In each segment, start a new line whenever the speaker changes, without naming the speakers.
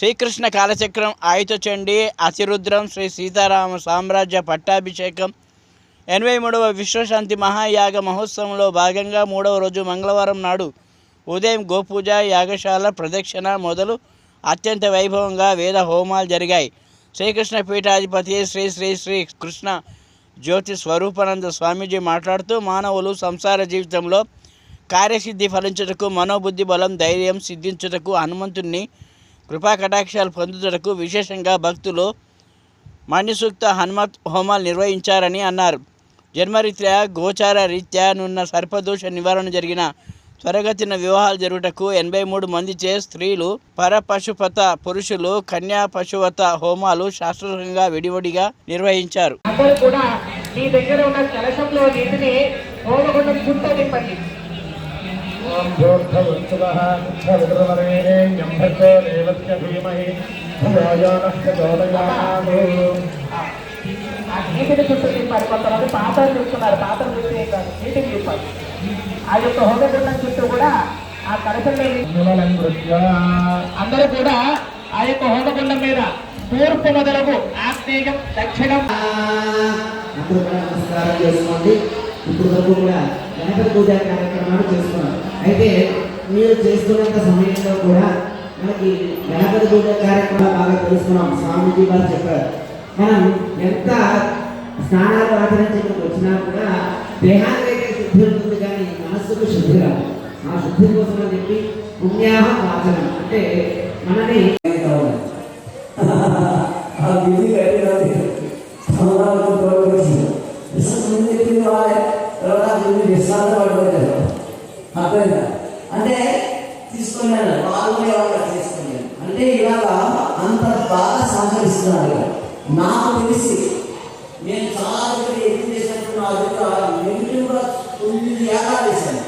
శ్రీకృష్ణ కాలచక్రం ఆయుధ అతిరుద్రం శ్రీ సీతారామ సామ్రాజ్య పట్టాభిషేకం. ఎనభై మూడవ విశ్వశాంతి మహాయాగ మహోత్సవంలో భాగంగా మూడవ రోజు మంగళవారం నాడు ఉదయం గోపూజ యాగశాల ప్రదక్షిణ మొదలు అత్యంత వైభవంగా వేద హోమాలు జరిగాయి. శ్రీకృష్ణ పీఠాధిపతి శ్రీ శ్రీ శ్రీ కృష్ణ జ్యోతి స్వరూపానంద స్వామీజీ మాట్లాడుతూ మానవులు సంసార జీవితంలో కార్యసిద్ధి ఫలించుటకు మనోబుద్ధి బలం ధైర్యం సిద్ధించుటకు హనుమంతుణ్ణి కృపా కటాక్షాలు పొందుటకు విశేషంగా భక్తులు మణిసూక్త హనుమత్ హోమాలు నిర్వహించారని అన్నారు. జన్మరీత్యా గోచార రీత్యా నున్న సర్పదోష నివారణ జరిగిన త్వరగతిన వివాహాలు జరుగుటకు ఎనభై మూడు మంది చే స్త్రీలు పరపశుపత పురుషులు కన్యా పశువత హోమాలు శాస్త్రోక్తంగా విడివడిగా నిర్వహించారు.
అందరూ కూడా మీ దగ్గర ఉన్న కలశంలో నీటిని హోమగుండం చుట్టూ నింపండి
ఓం देवस्य భద్రవరేణ్యం భర్గో దేవస్య
నీటిని చుట్టూ తిప్పారు కొంతమంది పాత్రలు చూస్తున్నారు పాత్రలు చూస్తే కాదు నీటిని నింపాలి ఆ యొక్క హోమగుండం చుట్టూ కూడా ఆ కలశంలో అందరూ కూడా ఆ యొక్క హోదగుండం మీద తూర్పు మొదలకు ఆత్మీయం దక్షిణం
నమస్కారం చేసుకోండి ఇప్పుడు వరకు కూడా గణపతి పూజా కార్యక్రమాలు చేసుకోండి అయితే మీరు చేసుకున్నంత సమయంలో కూడా మనకి గణపతి పూజ కార్యక్రమాలు బాగా తెలుసుకున్నాం. స్వామీజీ గారు చెప్పారు. మనం ఎంత స్నానాలు ఆచరించడానికి వచ్చినా కూడా దేహానికి అయితే శుద్ధి ఉంటుంది కానీ మనస్సుకు శుద్ధి రాదు. ఆ శుద్ధి కోసం అని చెప్పి పుణ్యాహం వాచనం. అంటే మనని
అర్థమైందా అంటే తీసుకున్నాను వాళ్ళు ఎవరు తీసుకున్నాను. అంటే ఇవాళ అంత బాగా సహకరిస్తున్నారు నాకు తెలిసి నేను చాలా దగ్గర ఎక్కువ చేసినప్పుడు నా దగ్గర నెగిటివ్ కూడా తొమ్మిది ఏడాది చేశాను.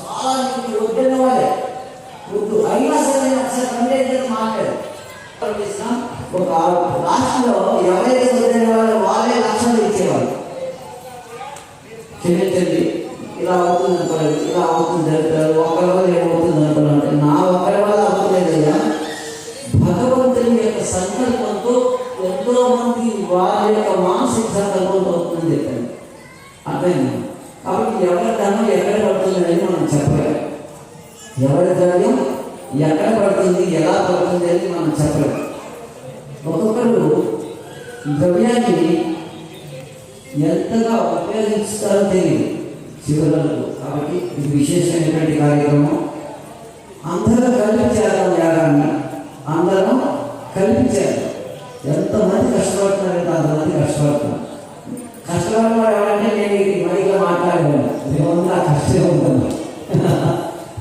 చాలా మీకు వద్దన్న వాళ్ళే. వద్దు అయినా సరే నేను ఒకసారి కంప్లైంట్ మాట్లాడాను. చేసినాం. ఒక రాష్ట్రంలో ఎవరైతే వదిలిన వాళ్ళు వాళ్ళే లక్షలు ఇచ్చేవాళ్ళు. క్షమించండి ఇలా అవుతుంది అనుకోలేదు ఇలా అవుతుంది జరుగుతారు ఒకరి వల్ల ఏమవుతుంది అనుకోండి అంటే నా ఒకరి వల్ల అవుతుందయ్యా భగవంతుని యొక్క సంకల్పంతో ఎంతో మంది వారి యొక్క మానసిక సంకల్పంతో అవుతుందని చెప్పాను. అర్థమైంది? కాబట్టి ఎవరి ధనం ఎక్కడ పడుతుంది అని మనం చెప్పలేము ఎవరి ధనం ఎక్కడ పడుతుంది ఎలా పడుతుంది అని మనం చెప్పలేము ఒక్కొక్కరు ద్రవ్యాన్ని ఎంతగా ఉపయోగిస్తారో తెలియదు. శివలకు కాబట్టి ఇది విశేషమైనటువంటి కార్యక్రమం. అందరూ కలిపి చేద్దాం యాగాన్ని అందరం కలిపి చేద్దాం ఎంతమంది కష్టపడుతున్నారంటే అంతమంది కష్టపడుతున్నారు. కష్టపడిన ఎవరంటే నేను ఇది మైగా మాట్లాడాను ఏమన్నా కష్టం ఉంటుంది?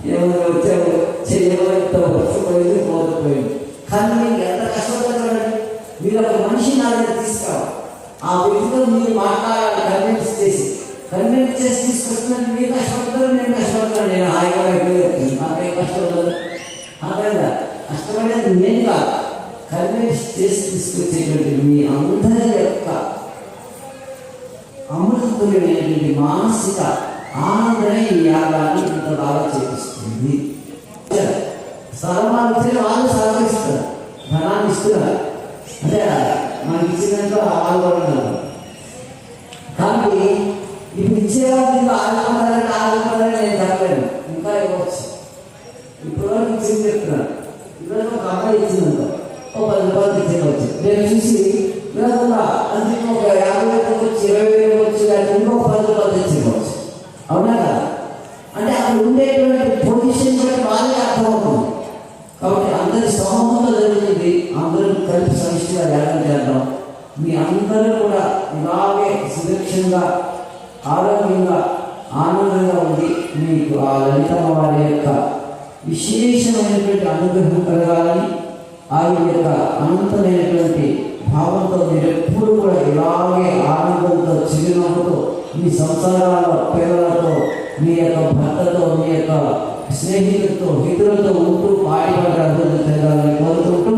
ఏమన్నా వచ్చావు చెయ్యమంతా వచ్చిపోయింది పోకపోయింది కానీ మీకు ఎంత కష్టపడుతున్నారండి మీరు ఒక మనిషి నా దగ్గర తీసుకురావాలి ఆ వ్యక్తితో మీరు మాట్లాడాలి కన్విన్స్ చేసి చేసి తీసుకొస్తున్నాను మీ కష్టపడతారు నేను కష్టపడతాను నేను హాయిగా అయిపోయి నాకేం కష్టపడదు కాదా కష్టపడేది నేను కాదు. కన్విన్స్ చేసి తీసుకొచ్చేటువంటి మీ అందరి యొక్క అమృతమైనటువంటి మానసిక ఆనందమే ఈ యాగాన్ని ఇంత బాగా చేపిస్తుంది. సర్వాలు ఇస్తే వాళ్ళు సహకరిస్తారు. ధనాన్ని ఇస్తున్నారు. అంటే మనకి ఇచ్చినంత వాళ్ళు నేను ఇంకా ఇవ్వచ్చు ఇప్పుడు వరకు ఇచ్చింది చెప్తున్నాను ఒక అమ్మాయి ఇచ్చిందంట ఓ పది రూపాయలు నేను చూసి లేకుండా అందుకే ఒక యాభై వేలు వచ్చి ఇరవై వేలు వచ్చి లేకపోతే ఇంకొక పది రూపాయలు అవునా కదా అంటే అక్కడ ఉండేటువంటి పొజిషన్ కూడా అర్థమవుతుంది కాబట్టి అందరి సమూహంలో జరుగుతుంది అందరూ కలిపి సమిష్టిగా ధ్యానం చేద్దాం మీ అందరూ కూడా ఇలాగే సురక్షంగా ఆరోగ్యంగా ఆనందంగా ఉండి మీకు ఆ లలితమ్మ వారి యొక్క విశేషమైనటువంటి అనుగ్రహం కలగాలని ఆయన యొక్క అనంతమైనటువంటి భావంతో మీరు ఎప్పుడు కూడా ఇలాగే ఆనందంతో చిరునవ్వుతో మీ సంసారాల పిల్లలతో మీ యొక్క భర్తతో మీ యొక్క స్నేహితులతో మిత్రులతో ఉంటూ పాడిపడే అభివృద్ధి చెందాలని కోరుకుంటూ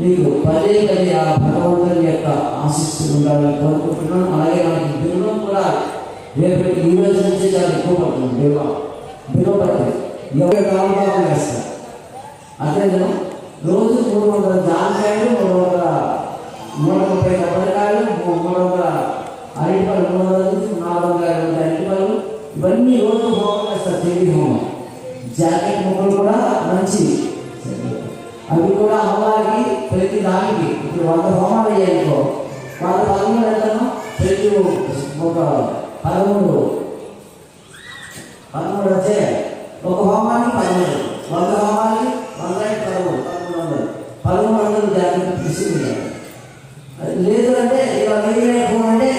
మీకు పదే పదే ఆ భగవంతుని యొక్క ఆశిస్తూ ఉండాలని కోరుకుంటున్నాను. అలాగే లేకపోతే ఈ రోజు నుంచి దాన్ని ఎక్కువ పడుతుంది బిల్వం బిల్వం పడుతుంది ఎవరి కాలంలో వేస్తారు అదే రోజు మూడు వందల జామకాయలు మూడు వందల మూడు ముప్పై కొబ్బరికాయలు మూడు వందల అరటిపళ్ళు మూడు వందల నుంచి నాలుగు వందల యాభై మంది అరటిపళ్ళు ఇవన్నీ రోజు హోమం వేస్తారు చెవి హోమం. జాకెట్ ముక్కలు కూడా మంచివి. అవి కూడా అమ్మవారికి ప్రతి దానికి. ఇప్పుడు వంద హోమాలు అయ్యాయనుకో వాళ్ళ పదమూడు ఎంతనో? ప్రతి ఒక పదమూడు. పదమూడు వచ్చే ఒక హోమాన్ని పదమూడు వంద హోమాన్ని వంద పదమూడు. పదమూడు వందలు. పదమూడు వందలు జాగ్రత్త తీసుకుని లేదు అంటే ఇలా మిగిలిన అంటే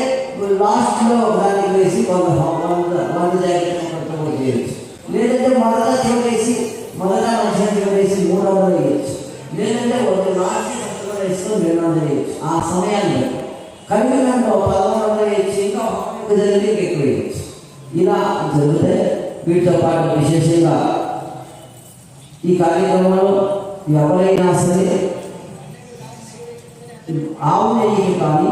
లాస్ట్లో దానికి వేసి వంద హోమం వంద వంద జాగ్రత్త కూడా చేయొచ్చు. లేదంటే మొదట చివరేసి మొదట మధ్యాహ్నం వేసి మూడు వందలు వేయచ్చు లేదంటే ఒక లాస్ట్ కూడా వేసుకొని రెండు వందలు వేయచ్చు ఆ సమయాన్ని కలిగినంత పదమూడు వందలు వేయచ్చు ఇంకా ఒక జరిగితే ఎక్కువ వేయచ్చు ఇలా జరిగితే వీటితో పాటు విశేషంగా ఈ కార్యక్రమంలో ఎవరైనా సరే ఆవు నెయ్యి కానీ